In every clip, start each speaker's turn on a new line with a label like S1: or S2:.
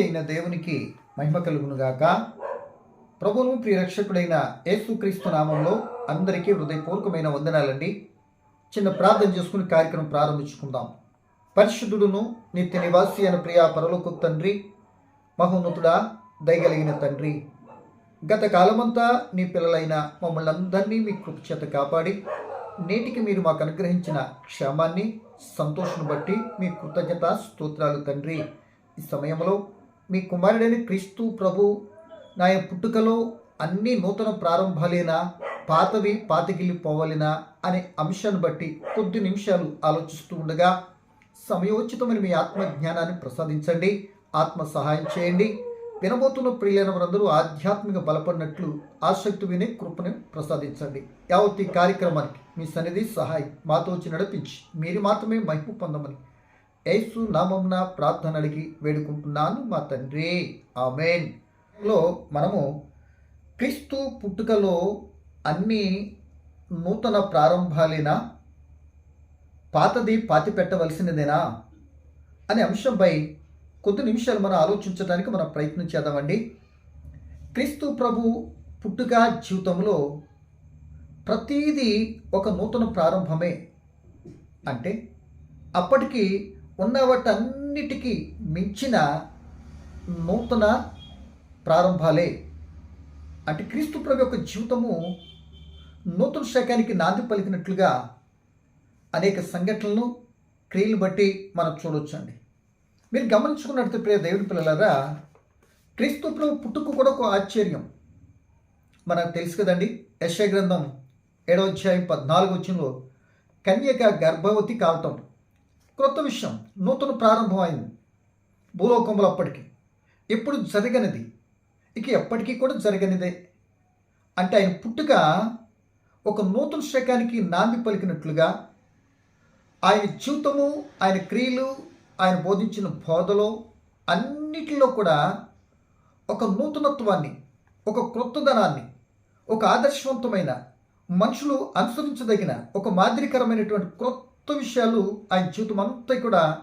S1: అయిన దేవునికి మహిమ కలుగునుగాక ప్రభును ప్రియ రక్షకుడైన యేసుక్రీస్తు నామంలో అందరికీ హృదయపూర్వకమైన వందనాలండి. చిన్న ప్రార్థన చేసుకుని కార్యక్రమం ప్రారంభించుకుందాం. పరిశుద్ధుడును నిత్య నివాసి అయిన ప్రియా పరలోకు తండ్రి మహోన్నతుడా దయగలిగిన తండ్రి గత కాలమంతా నీ పిల్లలైన మమ్మల్ని అందరినీ మీ కృపచేత కాపాడి నేటికి మీరు మాకు అనుగ్రహించిన క్షేమాన్ని సంతోషం బట్టి మీ కృతజ్ఞత స్తోత్రాలు తండ్రి. ఈ సమయంలో మీ కుమారుడైన క్రీస్తు ప్రభు నా యొక్క పుట్టుకలో అన్ని నూతన ప్రారంభాలేనా? పాతవి పాతికిల్లిపోవాలినా అనే అంశాన్ని బట్టి కొద్ది నిమిషాలు ఆలోచిస్తూ ఉండగా సమయోచితమైన మీ ఆత్మ జ్ఞానాన్ని ప్రసాదించండి. ఆత్మ సహాయం చేయండి. వినబోతున్న ప్రియులైన వారందరూ ఆధ్యాత్మిక బలపడినట్లు ఆసక్తి వినే కృపను ప్రసాదించండి. యావత్ ఈ కార్యక్రమానికి మీ సన్నిధి సహాయం మాతో వచ్చి నడిపించి మీరు మాత్రమే మహిమ పొందమని యేసు నామంన ప్రార్థన అడిగి వేడుకుంటున్నాను మా తండ్రి. ఆమెన్. లో మనము క్రీస్తు పుట్టుకలో అన్ని నూతన ప్రారంభాలేనా? పాతది పాతి పెట్టవలసినదేనా అనే అంశంపై కొద్ది నిమిషాలు మనం ఆలోచించడానికి మనం ప్రయత్నం చేద్దామండి. క్రీస్తు ప్రభు పుట్టుక జీవితంలో ప్రతీది ఒక నూతన ప్రారంభమే. అంటే అప్పటికి ఉన్న వాటన్నిటికీ మించిన నూతన ప్రారంభాలే. అంటే క్రీస్తు ప్రభు యొక్క జీవితము నూతన శకానికి నాంది పలికినట్లుగా అనేక సంఘటనలను క్రియలు బట్టి మనం చూడొచ్చండి. మీరు గమనించుకున్నట్టు ప్రియ దేవుడి పిల్లలారా క్రీస్తు ప్రభు పుట్టుకు కూడా ఒక ఆశ్చర్యం. మనకు తెలుసు కదండి యశ గ్రంథం ఏడవ అధ్యాయం పద్నాలుగు వచ్చినలో కన్యక గర్భవతి కావటం క్రొత్త విషయం నూతన ప్రారంభం అయింది. భూలోకంలో అప్పటికి. ఎప్పుడు జరగనిది? ఇక ఎప్పటికీ కూడా జరగనిదే. అంటే ఆయన పుట్టుక ఒక నూతన శకానికి నాంది పలికినట్లుగా ఆయన జీవితము ఆయన క్రియలు ఆయన బోధించిన బోధలో అన్నిటిలో కూడా ఒక నూతనత్వాన్ని ఒక క్రొత్తదనాన్ని ఒక ఆదర్శవంతమైన మనుషులు అనుసరించదగిన ఒక మాదిరికరమైనటువంటి క్రొత్త కొత్త విషయాలు ఆయన జీవితం అంతా కూడా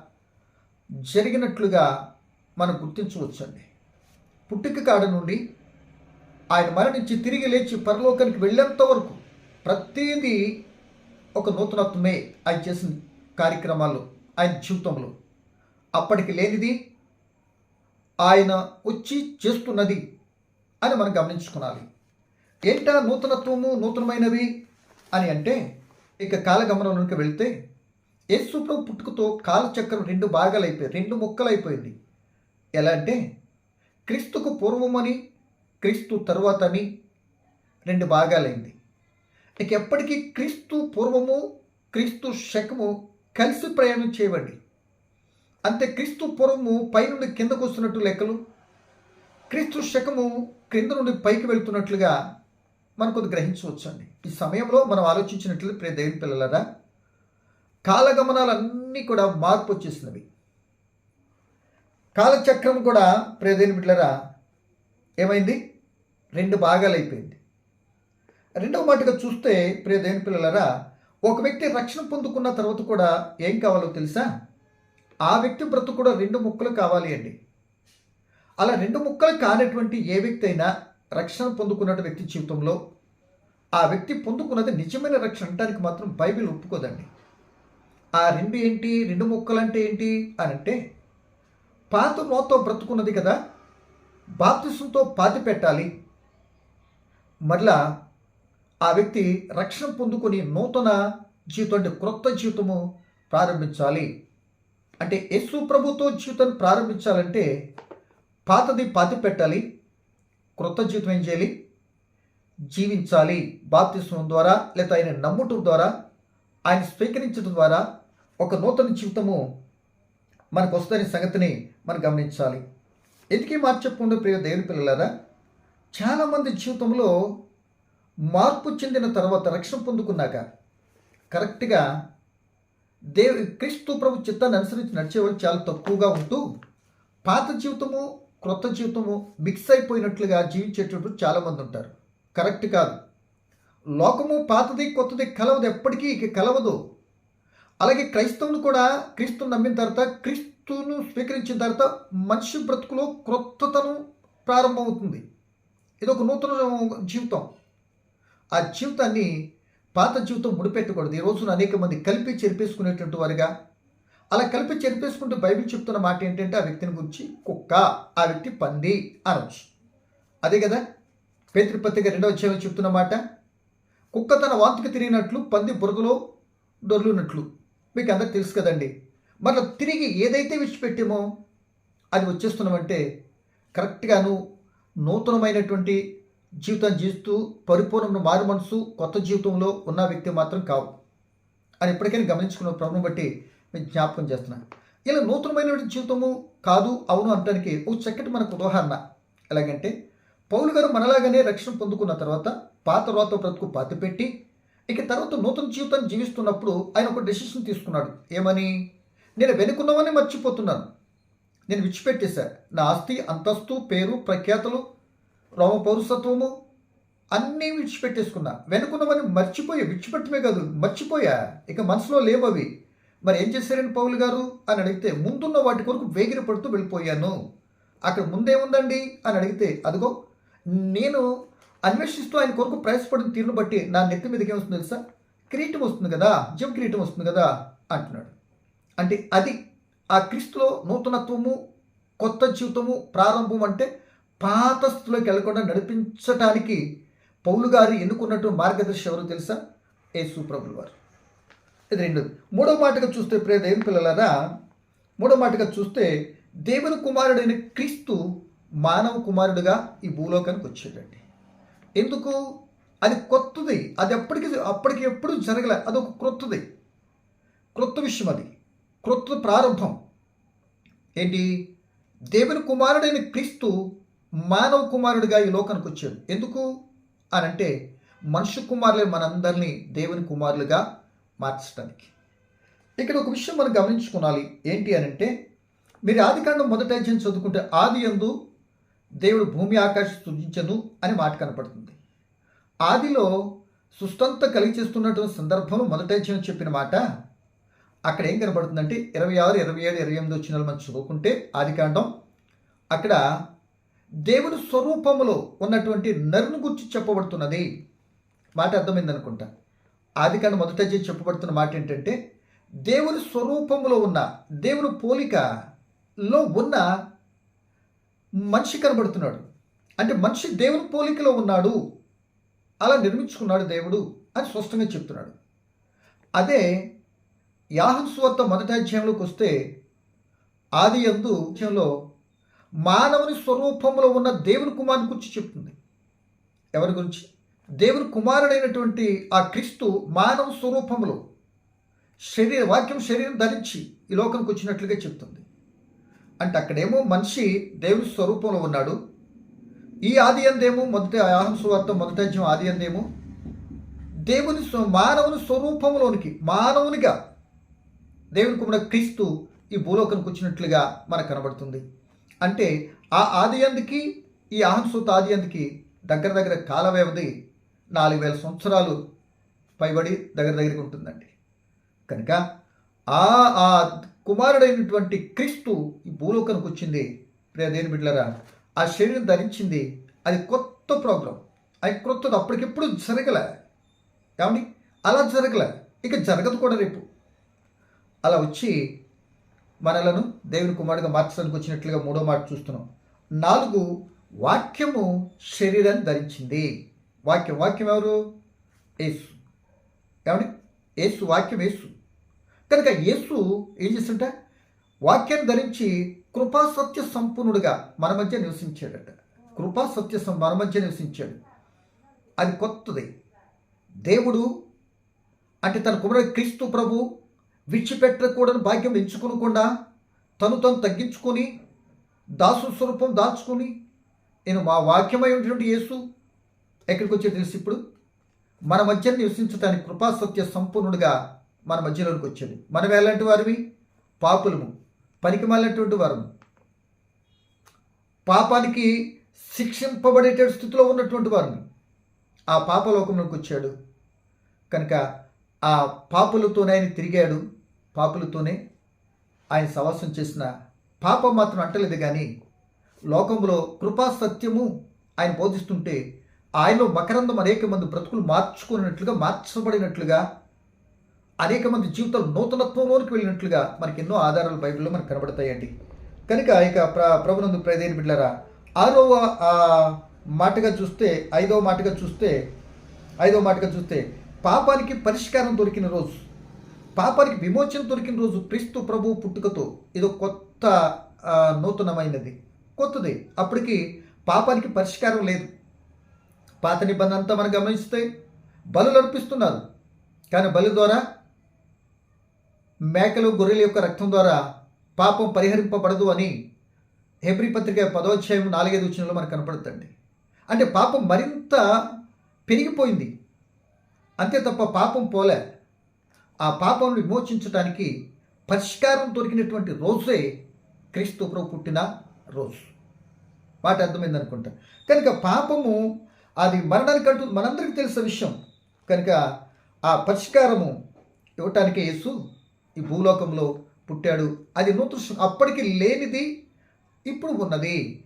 S1: జరిగినట్లుగా మనం గుర్తించవచ్చండి. పుట్టుక కాడ నుండి ఆయన మరణించి తిరిగి లేచి పరలోకానికి వెళ్ళేంత వరకు ప్రతిదీ ఒక నూతనత్వమే ఆయన చేసిన కార్యక్రమాలు ఆయన జీవితంలో. అప్పటికి లేనిది ఆయన వచ్చి చేస్తున్నది అని మనం గమనించుకోవాలి. ఏంటా నూతనత్వము నూతనమైనవి అని అంటే ఇక కాలగమనంలోకి వెళ్తే యేసుప్రభు పుట్టుకతో కాలచక్రం రెండు భాగాలు రెండు ముక్కలు అయిపోయింది ఎలా అంటే క్రీస్తుకు పూర్వమని క్రీస్తు తరువాత అని రెండు భాగాలైంది. ఇక ఎప్పటికీ క్రీస్తు పూర్వము క్రీస్తు శకము కలిసి ప్రయాణం చేయవండి అంతే క్రీస్తు పూర్వము పైనుండి కిందకు వస్తున్నట్టు లెక్కలు క్రీస్తు శకము క్రింద నుండి పైకి వెళ్తున్నట్లుగా మనం కొద్ది గ్రహించవచ్చండి. ఈ సమయంలో మనం ఆలోచించినట్లు ప్రే దేవుని పిల్లలరా కాలగమనాలన్నీ కూడా మార్పు వచ్చేసినవి. కాలచక్రం కూడా ప్రియ దేవుని బిడ్డలరా ఏమైంది? రెండు భాగాలు అయిపోయింది. రెండవ మాటగా చూస్తే ప్రియ దేవుని పిల్లలరా ఒక వ్యక్తి రక్షణ పొందుకున్న తర్వాత కూడా ఏం కావాలో తెలుసా? ఆ వ్యక్తి బ్రతుకు కూడా రెండు ముక్కలు కావాలి అండి. అలా రెండు ముక్కలు కానటువంటి ఏ వ్యక్తి అయినా రక్షణ పొందుకున్న వ్యక్తి జీవితంలో ఆ వ్యక్తి పొందుకున్నది నిజమైన రక్షణ అంటానికి మాత్రం బైబిల్ ఒప్పుకోదండి. ఆ రెండు ఏంటి రెండు ముక్కలు అంటే ఏంటి అని అంటే పాత నోతో బ్రతుకున్నది కదా బాప్తిసంతో పాతి పెట్టాలి. మరలా ఆ వ్యక్తి రక్షణ పొందుకొని నూతన జీవితం అంటే క్రొత్త జీవితము ప్రారంభించాలి. అంటే యేసు ప్రభుతో జీవితాన్ని ప్రారంభించాలంటే పాతది పాతి పెట్టాలి. క్రొత్త జీవితం ఏం చేయాలి జీవించాలి బాప్తిస్వం ద్వారా లేదా ఆయన నమ్ముటం ద్వారా ఆయన స్వీకరించడం ద్వారా ఒక నూతన జీవితము మనకు వస్తుందనే సంగతిని మనం గమనించాలి. ఎందుకే మార్పు చెప్పుకుంటే ప్రియ దేవుని పిల్లలారా చాలామంది జీవితంలో మార్పు చెందిన తర్వాత రక్షణ పొందుకున్నాక కరెక్ట్గా దేవు క్రీస్తు ప్రభు చిత్తాన్ని అనుసరించి నడిచేవాళ్ళు చాలా తక్కువగా ఉంటూ పాత జీవితము క్రొత్త జీవితము మిక్స్ అయిపోయినట్లుగా జీవించేటప్పుడు చాలామంది ఉంటారు. కరెక్ట్ కాదు. లోకము పాతది కొత్తది కలవదు. ఎప్పటికీ ఇక కలవదు. అలాగే క్రైస్తవులు కూడా క్రీస్తును నమ్మిన తర్వాత క్రీస్తును స్వీకరించిన తర్వాత మనిషి బ్రతుకులో క్రొత్తతనం ప్రారంభమవుతుంది. ఇది ఒక నూతన జీవితం. ఆ జీవితాన్ని పాత జీవితం ముడిపెట్టకూడదు. ఈ రోజున అనేక మంది కలిపి చెరిపేసుకునేటువంటి వారుగా అలా కలిపి చెరిపేసుకుంటూ బైబిల్ చెప్తున్న మాట ఏంటంటే ఆ వ్యక్తిని గురించి కుక్క ఆ వ్యక్తి పంది అనొచ్చు అదే కదా? పేతృపత్రిక రెండవ అధ్యాయం చెప్తున్న మాట కుక్క తన వాంతికి తిరిగినట్లు పంది బురదలో దొర్లున్నట్లు మీకు అందరికి తెలుసు కదండి. మరలా తిరిగి ఏదైతే విడిచిపెట్టామో అది వచ్చేస్తున్నామంటే కరెక్ట్గాను నూతనమైనటువంటి జీవితం జీవిస్తూ పరిపూర్ణ మారు మనసు కొత్త జీవితంలో ఉన్న వ్యక్తి మాత్రం కావు. అని ఎప్పటికైనా గమనించుకున్న ప్రభుని బట్టి నేను జ్ఞాపకం చేస్తున్నాను ఇలా నూతనమైనటువంటి జీవితము కాదు అవును అనడానికి ఒక చక్కటి మనకు ఉదాహరణ. ఎలాగంటే పౌలు గారు మనలాగానే రక్షణ పొందుకున్న తర్వాత పాత రోత బ్రతుకు పాతి పెట్టి ఇక తర్వాత నూతన జీవితాన్ని జీవిస్తున్నప్పుడు ఆయన ఒక డెసిషన్ తీసుకున్నాడు. ఏమని? నేను వెనుకున్నవని మర్చిపోతున్నాను. నేను విడిచిపెట్టేశా. నా ఆస్తి అంతస్తు పేరు ప్రఖ్యాతలు రోమ పౌరసత్వము అన్నీ విడిచిపెట్టేసుకున్నా. వెనుకున్నవని మర్చిపోయా. విడిచిపెట్టమే కాదు మర్చిపోయా. ఇక మనసులో లేవు అవి మరి ఏం చేశారని పౌలు గారు? అని అడిగితే ముందున్న వాటి కొరకు వేగిర పడుతూ వెళ్ళిపోయాను. అక్కడ ముందేముందండి అని అడిగితే అదిగో నేను అన్వేషిస్తూ ఆయన కొరకు ప్రయాసపడిన తీరును బట్టి నా నెత్తి మీదకి ఏమొస్తుంది తెలుసా? కిరీటం వస్తుంది కదా? జిమ్ కిరీటం వస్తుంది కదా? అంటున్నాడు. అంటే అది ఆ క్రీస్తులో నూతనత్వము కొత్త జీవితము ప్రారంభం అంటే పాత స్థితిలోకి వెళ్ళకుండా నడిపించటానికి పౌలు గారు ఎన్నుకున్నట్టు మార్గదర్శి ఎవరు తెలుసా? యేసు ప్రభులు వారు ఇది రెండోది. మూడో మాటగా చూస్తే ప్రే దేవుని పిల్లలరా మూడో మాటగా చూస్తే దేవుని కుమారుడైన క్రీస్తు మానవ కుమారుడుగా ఈ భూలోకానికి వచ్చాడండి. ఎందుకు? అది కొత్తది. అది ఎప్పటికీ అప్పటికి ఎప్పుడు జరగలే. అదొక క్రొత్తది. క్రొత్త విషయం అది. క్రొత్త ప్రారంభం. ఏంటి? దేవుని కుమారుడైన క్రీస్తు మానవ కుమారుడిగా ఈ లోకానికి వచ్చాడు. ఎందుకు? అని అంటే మనుష్య కుమారులే మనందరినీ దేవుని కుమారులుగా మార్చడానికి. ఇక్కడ ఒక విషయం మనం గమనించుకోవాలి ఏంటి అని అంటే మీరు ఆదికాండం మొదట అధ్యయనం చదువుకుంటే ఆది ఎందు దేవుడు భూమి ఆకాశం సృజించను అని మాట కనపడుతుంది. ఆదిలో సుష్టంతా కలిగి చేస్తున్నటువంటి సందర్భంలో మొదట అధ్యయనం చెప్పిన మాట. అక్కడ ఏం కనబడుతుందంటే ఇరవై ఆరు ఇరవై ఏడు ఇరవై ఎనిమిది వచ్చిన మనం చదువుకుంటే ఆదికాండం అక్కడ దేవుని స్వరూపములో ఉన్నటువంటి నరును గురించి చెప్పబడుతున్నది. మాట అర్థమైందనుకుంటా. ఆదికాండ మొదట చెప్పబడుతున్న మాట ఏంటంటే దేవుని స్వరూపంలో ఉన్న దేవుని పోలికలో ఉన్న మనిషి కనబడుతున్నాడు. అంటే మనిషి దేవుని పోలికలో ఉన్నాడు. అలా నిర్మించుకున్నాడు దేవుడు అని స్పష్టంగా చెప్తున్నాడు. అదే యాహన్ సువార్త మొదటి అధ్యాయంలోకి వస్తే ఆది ఎందు విషయంలో మానవుని స్వరూపంలో ఉన్న దేవుని కుమారుని గురించి చెప్తుంది. ఎవరి గురించి? దేవుని కుమారుడైనటువంటి ఆ క్రీస్తు మానవ స్వరూపంలో శరీర వాక్యం శరీరం ధరించి ఈ లోకంకి వచ్చినట్లుగా చెప్తుంది. అంటే అక్కడేమో మనిషి దేవుని స్వరూపంలో ఉన్నాడు. ఈ ఆది అందేమో మొదటి ఆహం సువార్త మొదటి అధ్యయం ఆది అందేమో దేవుని స్వ- మానవుని స్వరూపంలోనికి మానవునిగా దేవుని కుమారుడు క్రీస్తు ఈ భూలోకానికి వచ్చినట్లుగా మనకు కనబడుతుంది. అంటే ఆ ఆది అందుకి ఈ ఆహంసూత ఆది అందుకి దగ్గర దగ్గర కాల వ్యవధి నాలుగు వేల సంవత్సరాలు పైబడి దగ్గర దగ్గరికి ఉంటుందండి. కనుక ఆ ఆ కుమారుడైనటువంటి క్రీస్తు ఈ భూలోకానికి వచ్చింది. దేని బిడ్డలరా ఆ శరీరం ధరించింది. అది కొత్త ప్రోగ్రాం. అది కొత్తది. అప్పటికెప్పుడు జరగలే. ఏమండి? అలా జరగలే. ఇక జరగదు కూడా రేపు. అలా వచ్చి మనలను దేవుని కుమారుడిగా మార్చడానికి వచ్చినట్లుగా మూడో మాట చూస్తున్నాం. నాలుగు వాక్యము శరీరాన్ని ధరించింది. వాక్యం వాక్యం ఎవరు? యేసు. ఏమండి? యేసు వాక్యం యేసు. కనుక యేసు ఏం చేస్తుంట? వాక్యాన్ని ధరించి కృపా సత్య సంపూర్ణుడుగా మన మధ్య నివసించాడట. కృపా సత్య సం- మన మధ్య నివసించాడు. అది కొత్తది. దేవుడు అంటే తన కుమారుడు క్రీస్తు ప్రభు విడిచిపెట్టకూడని భాగ్యం ఎంచుకోకుండా తను తను తగ్గించుకొని దాసు స్వరూపం దాచుకొని నేను మా వాక్యమై ఉన్నటువంటి యేసు ఎక్కడికి వచ్చే తెలుసు ఇప్పుడు? మన మధ్య నివసించడానికి కృపాసత్య సంపూర్ణుడిగా మన మధ్యలోనికి వచ్చాడు. మనం ఎలాంటి వారివి? పాపులము. పనికి మాలినటువంటి వారము. పాపానికి శిక్షింపబడేట స్థితిలో ఉన్నటువంటి వారిని ఆ పాపలోకంలోకి వచ్చాడు. కనుక ఆ పాపులతోనే ఆయన తిరిగాడు. పాపులతోనే ఆయన సవాసం చేసిన పాపం మాత్రం అంటలేదు కానీ లోకంలో కృపా సత్యము ఆయన బోధిస్తుంటే ఆయనలో మకరందం అనేక మంది బ్రతుకులు మార్చుకున్నట్లుగా మార్చబడినట్లుగా అనేక మంది జీవితాలు నూతనత్వంలోనికి వెళ్ళినట్లుగా మనకి ఎన్నో ఆధారాలు బైబిల్లో మనకు కనబడతాయండి. కనుక ఇక ప్ర ప్రభునందు ప్రదేని బిడ్డలారా ఆరవ మాటగా చూస్తే ఐదవ మాటగా చూస్తే ఐదవ మాటగా చూస్తే పాపానికి పరిష్కారం దొరికిన రోజు పాపానికి విమోచన దొరికిన రోజు క్రీస్తు ప్రభు పుట్టుకతో ఇదో కొత్త నూతనమైనది కొత్తది. అప్పటికి పాపానికి పరిష్కారం లేదు. పాత నిబంధన అంతా మనం గమనిస్తే బలు అర్పిస్తున్నారు. కానీ బలి ద్వారా మేకలు గొర్రెల యొక్క రక్తం ద్వారా పాపం పరిహరింపబడదు అని హెబ్రి పత్రిక పదోధ్యాయం నాలుగైదు వచ్చినలో మనకు కనపడుతుంది. అంటే పాపం మరింత పెరిగిపోయింది. అంతే తప్ప పాపం పోలే. ఆ పాపం విమోచించడానికి పరిష్కారం దొరికినటువంటి రోజే క్రీస్తు ప్రభు పుట్టిన రోజు. మాట అర్థమైంది అనుకుంటా కనుక పాపము అది మరణానికి అంటూ మనందరికీ తెలిసిన విషయం. కనుక ఆ పరిష్కారము ఇవ్వటానికి యేసు ఈ భూలోకంలో పుట్టాడు. అది నూతన అప్పటికి లేనిది ఇప్పుడు ఉన్నది.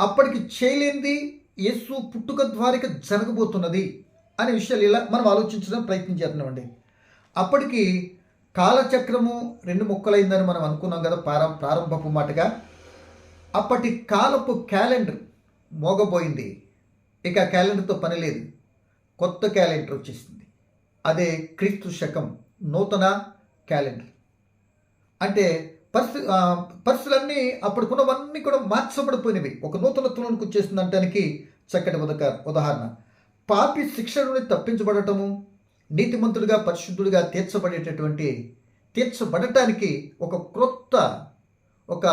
S1: అప్పటికి చేయలేనిది యేసు పుట్టుక ద్వారా జరగబోతున్నది అనే విషయాలు ఇలా మనం ఆలోచించడం ప్రయత్నం చేస్తున్నామండి. అప్పటికి కాలచక్రము రెండు ముక్కలైందని మనం అనుకున్నాం కదా ప్రారం ప్రారంభపు మాటగా. అప్పటి కాలపు క్యాలెండర్ మోగబోయింది. ఇక క్యాలెండర్తో పని లేదు. కొత్త క్యాలెండర్ వచ్చేసింది. అదే క్రీస్తు శకం నూతన క్యాలెండర్. అంటే పరిస్థితి పరిస్థితులన్నీ అప్పటికున్నవన్నీ కూడా మార్చబడిపోయినవి. ఒక నూతనత్వంలోనికి వచ్చేసింది అంటానికి చక్కటి ఉదక ఉదాహరణ. పాపి శిక్ష నుండి తప్పించబడటము నీతిమంతుడిగా పరిశుద్ధుడిగా తీర్చబడేటటువంటి తీర్చబడటానికి ఒక క్రొత్త ఒక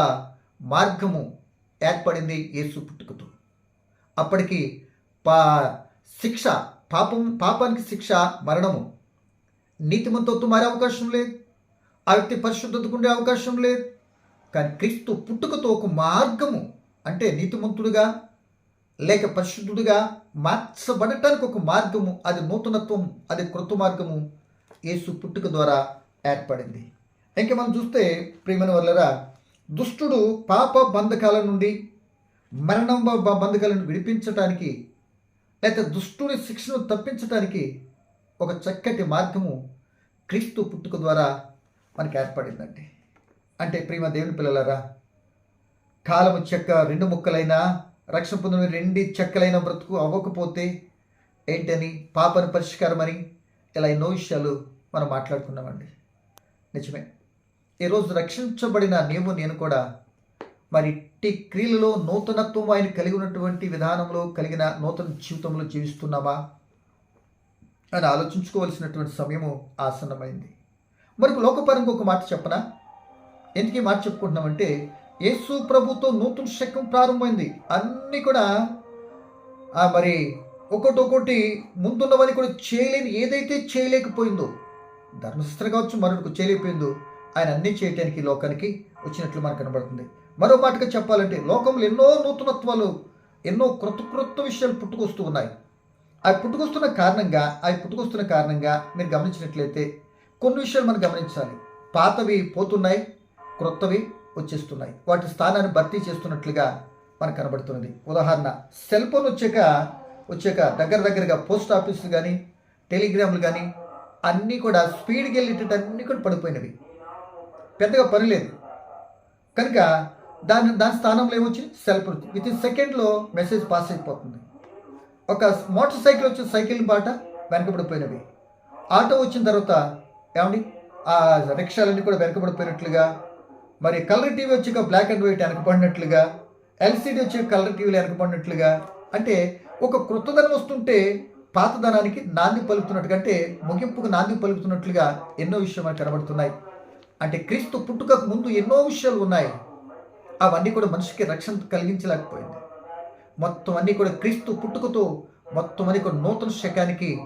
S1: మార్గము ఏర్పడింది యేసు పుట్టుకతో. అప్పటికి శిక్ష పాపం పాపానికి శిక్ష మరణము. నీతిమంతత్వం మారే అవకాశం లేదు. ఆ వ్యక్తి పరిశుద్ధతకు ఉండే అవకాశం లేదు. కానీ క్రీస్తు పుట్టుకతో ఒక మార్గము అంటే నీతిమంతుడుగా లేక పరిశుద్ధుడిగా మార్చబడటానికి ఒక మార్గము అది నూతనత్వం అది కృత మార్గము యేసు పుట్టుక ద్వారా ఏర్పడింది. ఇంకా మనం చూస్తే ప్రియమైన వల్లరా దుష్టుడు పాప బంధకాల నుండి మరణం బంధకాలను విడిపించటానికి అయితే దుష్టుని శిక్షను తప్పించడానికి ఒక చక్కటి మార్గము క్రీస్తు పుట్టుక ద్వారా మనకి ఏర్పడిందండి. అంటే ప్రేమ దేవుని పిల్లలారా కాలము చెక్క రెండు ముక్కలైనా రక్షణ పొందిన రెండు చెక్కలైన బ్రతుకు అవ్వకపోతే ఏంటని పాపను పరిష్కారమని ఇలా ఎన్నో విషయాలు మనం మాట్లాడుకున్నామండి. నిజమే. ఈరోజు రక్షించబడిన నీవు నేను కూడా మరి ఇట్టి క్రియలలో నూతనత్వం ఆయన కలిగి ఉన్నటువంటి విధానంలో కలిగిన నూతన జీవితంలో జీవిస్తున్నామా అని ఆలోచించుకోవలసినటువంటి సమయము ఆసన్నమైంది. మరి లోకపరంగా ఒక మాట చెప్పనా? ఎందుకు మాట చెప్పుకుంటున్నామంటే యేసు ప్రభుతో నూతన శకం ప్రారంభమైంది. అన్నీ కూడా మరి ఒకటి ముందున్నవని కూడా చేయలేని ఏదైతే చేయలేకపోయిందో ధర్మశాస్త్రం కావచ్చు మరొకటి చేయలేకపోయిందో ఆయన అన్నీ చేయటానికి లోకానికి వచ్చినట్లు మనకు కనబడుతుంది. మరో మాటగా చెప్పాలంటే లోకంలో ఎన్నో నూతనత్వాలు ఎన్నో క్రొత్త క్రొత్త విషయాలు పుట్టుకొస్తూ ఉన్నాయి. అవి పుట్టుకొస్తున్న కారణంగా అవి పుట్టుకొస్తున్న కారణంగా మీరు గమనించినట్లయితే కొన్ని విషయాలు మనం గమనించాలి. పాతవి పోతున్నాయి క్రొత్తవి వచ్చేస్తున్నాయి. వాటి స్థానాన్ని భర్తీ చేస్తున్నట్లుగా మనకు కనబడుతున్నది. ఉదాహరణ సెల్ ఫోన్ వచ్చాక వచ్చాక దగ్గర దగ్గరగా పోస్ట్ ఆఫీసులు కానీ టెలిగ్రామ్లు కానీ అన్నీ కూడా స్పీడ్కి వెళ్ళేటట్టు అన్నీ కూడా పడిపోయినవి. పెద్దగా పని లేదు. కనుక దాని దాని స్థానంలో ఏమొచ్చి? సెల్ ఫోన్ విత్ ఇన్ సెకండ్లో మెసేజ్ పాస్ అయిపోతుంది. ఒక మోటార్ సైకిల్ వచ్చిన సైకిల్ బాట వెనకబడిపోయినవి. ఆటో వచ్చిన తర్వాత ఏమండి? ఆ రిక్షాలన్నీ కూడా వెనకబడిపోయినట్లుగా మరి కలర్ టీవీ వచ్చి బ్లాక్ అండ్ వైట్ వెనకబడినట్లుగా ఎల్సిడి వచ్చి కలర్ టీవీలు వెనకబడినట్లుగా అంటే ఒక కృతధనం వస్తుంటే పాతధనానికి నాంది పలుకుతున్నట్టుగా అంటే ముగింపుకు నాంది పలుకుతున్నట్లుగా ఎన్నో విషయాలు కనబడుతున్నాయి. అంటే క్రీస్తు పుట్టుకకు ముందు ఎన్నో విషయాలు ఉన్నాయి. అవన్నీ కూడా మనిషికి రక్షణ కలిగించలేకపోయింది. మొత్తం అన్నీ కూడా క్రీస్తు పుట్టుకతో మొత్తం అన్ని కూడా నూతన శకానికి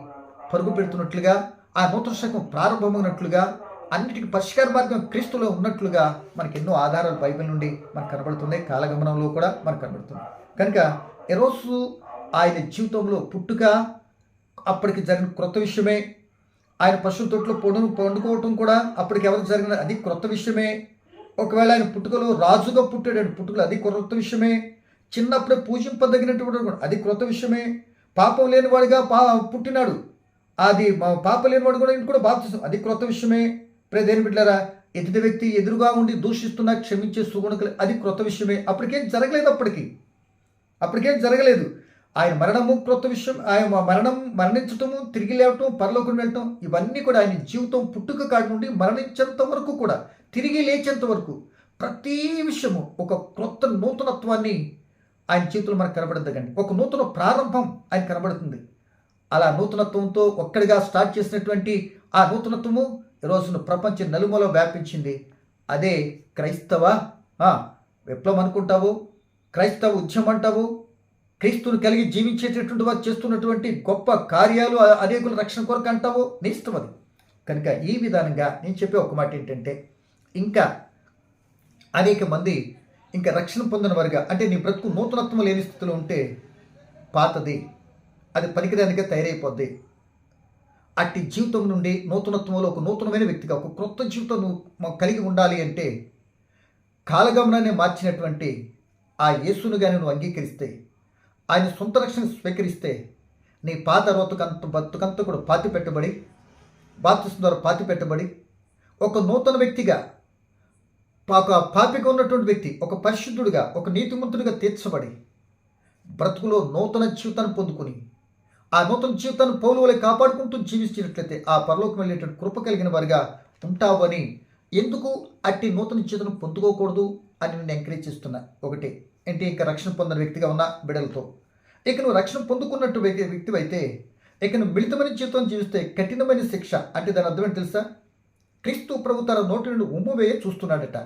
S1: పరుగు పెడుతున్నట్లుగా ఆ నూతన శకం ప్రారంభమైనట్లుగా అన్నిటికీ పరిష్కార మార్గం క్రీస్తులో ఉన్నట్లుగా మనకి ఎన్నో ఆధారాలు బైబిల్ నుండి మనకు కనబడుతున్నాయి. కాలగమనంలో కూడా మనకు కనబడుతుంది కనుక ఈరోజు ఆయన జీవితంలో పుట్టుక అప్పటికి జరిగిన క్రొత్త విషయమే. ఆయన పశువుల తొట్లో పొడును పండుకోవటం కూడా అప్పటికి ఎవరికి జరిగిన అది క్రొత్త విషయమే. ఒకవేళ ఆయన పుట్టుకలో రాజుగా పుట్టాడు పుట్టుకలు అది క్రొత్త విషయమే. చిన్నప్పుడే పూజింపదగినటువంటి అది క్రొత్త విషయమే. పాపం లేనివాడిగా పా పుట్టినాడు. అది మా లేనివాడు కూడా ఇంటి కూడా బాప్తిస్తాం అది క్రొత్త విషయమే. ప్రే దేని బిడ్డారా ఎదుటి వ్యక్తి ఎదురుగా ఉండి దూషిస్తున్నా క్షమించే సుగుణకులు అది క్రొత్త విషయమే. అప్పటికేం జరగలేదు అప్పటికి. అప్పటికేం జరగలేదు. ఆయన మరణము క్రొత్త విషయం ఆయన మరణం మరణించటము తిరిగి లేవటం పరలోకం వెళ్ళటం ఇవన్నీ కూడా ఆయన జీవితం పుట్టుక కాడి నుండి మరణించేంత వరకు కూడా తిరిగి లేచేంత వరకు ప్రతి విషయము ఒక క్రొత్త నూతనత్వాన్ని ఆయన చేతులు మనకు కనబడద్దండి ఒక నూతన ప్రారంభం ఆయన కనబడుతుంది. అలా నూతనత్వంతో ఒక్కడిగా స్టార్ట్ చేసినటువంటి ఆ నూతనత్వము ఈ రోజున ప్రపంచ నలుమూల వ్యాపించింది. అదే క్రైస్తవ విప్లవం అనుకుంటావు క్రైస్తవ ఉద్యమం అంటావు క్రీస్తుని కలిగి జీవించేటటువంటి వారు చేస్తున్నటువంటి గొప్ప కార్యాలు అనేకుల రక్షణ కొరకు అంటావు నీ ఇష్టం అది. కనుక ఈ విధానంగా నేను చెప్పే ఒక మాట ఏంటంటే ఇంకా అనేక మంది ఇంకా రక్షణ పొందిన వారిగా అంటే నీ బ్రతుకు నూతనత్వం లేని స్థితిలో ఉంటే పాతది. అది పనికిరానికే తయారైపోద్ది. అట్టి జీవితం నుండి నూతనత్వంలో ఒక నూతనమైన వ్యక్తిగా ఒక క్రొత్త జీవితం కలిగి ఉండాలి అంటే కాలగమనాన్ని మార్చినటువంటి ఆ యేసును కానీ నువ్వు అంగీకరిస్తే ఆయన సొంత రక్షణ స్వీకరిస్తే నీ పాత రోతకంత బతుకంతా కూడా పాతి పెట్టబడి బాప్తిస్మ ద్వారా పాతి పెట్టబడి ఒక నూతన వ్యక్తిగా ఒక పాపిగా ఉన్నటువంటి వ్యక్తి ఒక పరిశుద్ధుడిగా ఒక నీతిమంతుడిగా తీర్చబడి బ్రతుకులో నూతన జీవితాన్ని పొందుకుని ఆ నూతన జీవితాన్ని పౌలు వలె కాపాడుకుంటూ జీవించినట్లయితే ఆ పరలోకం వెళ్ళేటువంటి కృప కలిగిన వారిగా ఉంటావని ఎందుకు అట్టి నూతన జీవితం పొందుకోకూడదు అని నేను ఎంకరేజ్ చేస్తున్నా. ఒకటి ఏంటి ఇంకా రక్షణ పొందిన వ్యక్తిగా ఉన్న బిడలతో. ఇక నువ్వు రక్షణ పొందుకున్నట్టు వ్యక్తి వ్యక్తి అయితే ఇక నువ్వు మిళితమైన జీవితం జీవిస్తే కఠినమైన శిక్ష. అంటే దాని అర్థం ఏంటి తెలుసా? క్రీస్తు ప్రభు తన నోటి నుండి ఉమ్మువేయ చూస్తున్నాడట.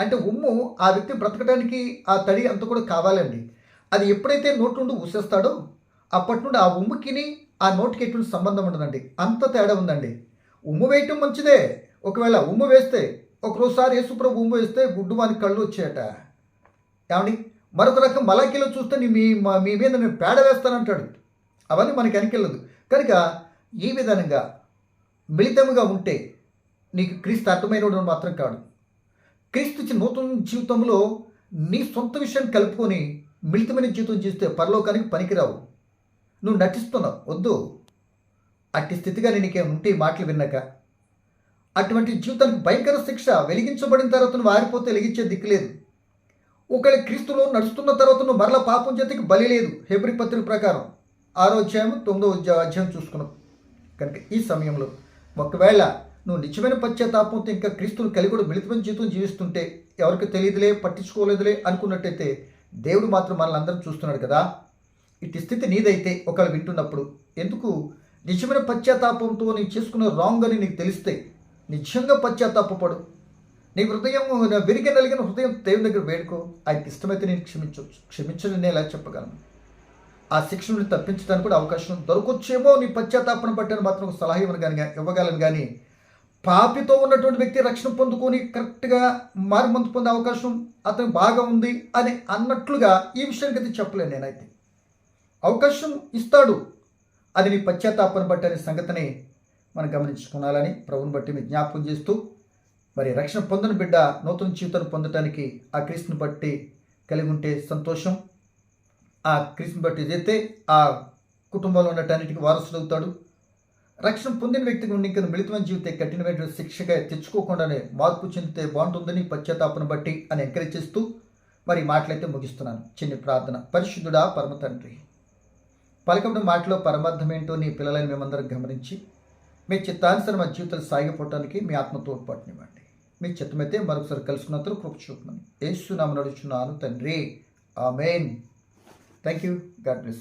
S1: అంటే ఉమ్ము ఆ వ్యక్తి బ్రతకడానికి ఆ తడి అంత కూడా కావాలండి. అది ఎప్పుడైతే నోటి నుండి ఉసేస్తాడో అప్పటి నుండి ఆ ఉమ్ముకిని ఆ నోటికి ఎటువంటి సంబంధం ఉండదండి. అంత తేడా ఉందండి. ఉమ్ము వేయటం మంచిదే. ఒకవేళ ఉమ్ము వేస్తే ఒకరోజుసారి యేసుప్రభు ఉమ్ము వేస్తే గుడ్డు వాని కళ్ళు వచ్చాయట. ఏమండి? మరొక రకం మలాఖీలో చూస్తే నీ మీ మా- మీ మీద నేను పేడ వేస్తానంటాడు. అవన్నీ మనకి అనికెళ్ళదు కనుక ఈ విధంగా మిళితముగా ఉంటే నీకు క్రీస్తు అర్థమైన మాత్రం కాదు క్రీస్తు నూతన జీవితంలో నీ సొంత విషయాన్ని కలుపుకొని మిళితమైన జీవితం చేస్తే పరలోకానికి పనికిరావు. నువ్వు నటిస్తున్నావు వద్దు. అట్టి స్థితిగా నీకే ఉంటే మాటలు విన్నాక? అటువంటి జీవితానికి భయంకర శిక్ష వెలిగించబడిన తర్వాత నువ్వు ఆరిపోతే వెలిగించే దిక్కు లేదు. ఒకవేళ క్రీస్తులో నడుస్తున్న తర్వాత నువ్వు మరల పాపం చేతికి బలి లేదు. హెబ్రి పత్రిక ప్రకారం ఆరో అధ్యాయం తొమ్మిదో అధ్యాయం చూసుకున్నాం. కనుక ఈ సమయంలో ఒకవేళ నువ్వు నిజమైన పశ్చాత్తాపంతో ఇంకా క్రీస్తుని కలిగి కూడా మిళితమైన జీవితం జీవిస్తుంటే ఎవరికి తెలియదులే పట్టించుకోలేదులే అనుకున్నట్టయితే దేవుడు మాత్రం మనల్ని అందరం చూస్తున్నాడు కదా. ఇటు స్థితి నీదైతే ఒకవేళ వింటున్నప్పుడు ఎందుకు నిజమైన పశ్చాత్తాపంతో నేను చేసుకున్న రాంగ్ అని నీకు తెలిస్తే నిజంగా పశ్చాత్తాపడు నీ హృదయం విరిగి నలిగిన హృదయం దేవుని దగ్గర వేడుకో. ఆయనకి ఇష్టమైతే నేను క్షమించవచ్చు. క్షమించని నేను ఎలా చెప్పగలను. ఆ శిక్షణని తప్పించడానికి కూడా అవకాశం దొరకొచ్చేమో నీ పశ్చాత్తాపన పట్టాను మాత్రం ఒక సలహా ఇవ్వను కానీ ఇవ్వగలను కానీ పాపితో ఉన్నటువంటి వ్యక్తి రక్షణ పొందుకొని కరెక్ట్గా మారుమంతు పొందే అవకాశం అతనికి బాగా ఉంది అని అన్నట్లుగా ఈ విషయానికి అయితే చెప్పలేను నేనైతే. అవకాశం ఇస్తాడు. అది నీ పశ్చాత్తాపను బట్టి అనే సంగతిని మనం గమనించుకోవాలని ప్రభుని బట్టి మీ జ్ఞాపకం చేస్తూ మరి రక్షణ పొందని బిడ్డ నూతన జీవితాన్ని పొందటానికి ఆ క్రీస్తుని బట్టి కలిగి ఉంటే సంతోషం. ఆ క్రీస్తుని బట్టి ఇదైతే ఆ కుటుంబంలో ఉన్నటన్నిటికీ వారసుడు అవుతాడు రక్షణ పొందిన వ్యక్తికి ఉండి ఇంకా మిళితమైన జీవితం కఠినమైన శిక్షగా తెచ్చుకోకుండానే మార్పు చెందితే బాగుంటుందని పశ్చాత్తాపను బట్టి అని ఎంకరేజ్ చేస్తూ మరి మాటలైతే ముగిస్తున్నాను. చిన్ని ప్రార్థన. పరిశుద్ధుడా పరమ తండ్రి పలకబడిన మాటలో పరమార్థం ఏంటో నీ పిల్లలని మేమందరం గమనించి మీ చిత్తానుసరి మా జీవితాలు సాగిపోవటానికి మీ ఆత్మ తోడ్పాటునివ్వండి మీ చిత్తమైతే మరొకసారి కలుసుకున్నంతరం కృప చూపమని ఏసునామ నడుచున్నాను తండ్రి. Amen. Thank you God bless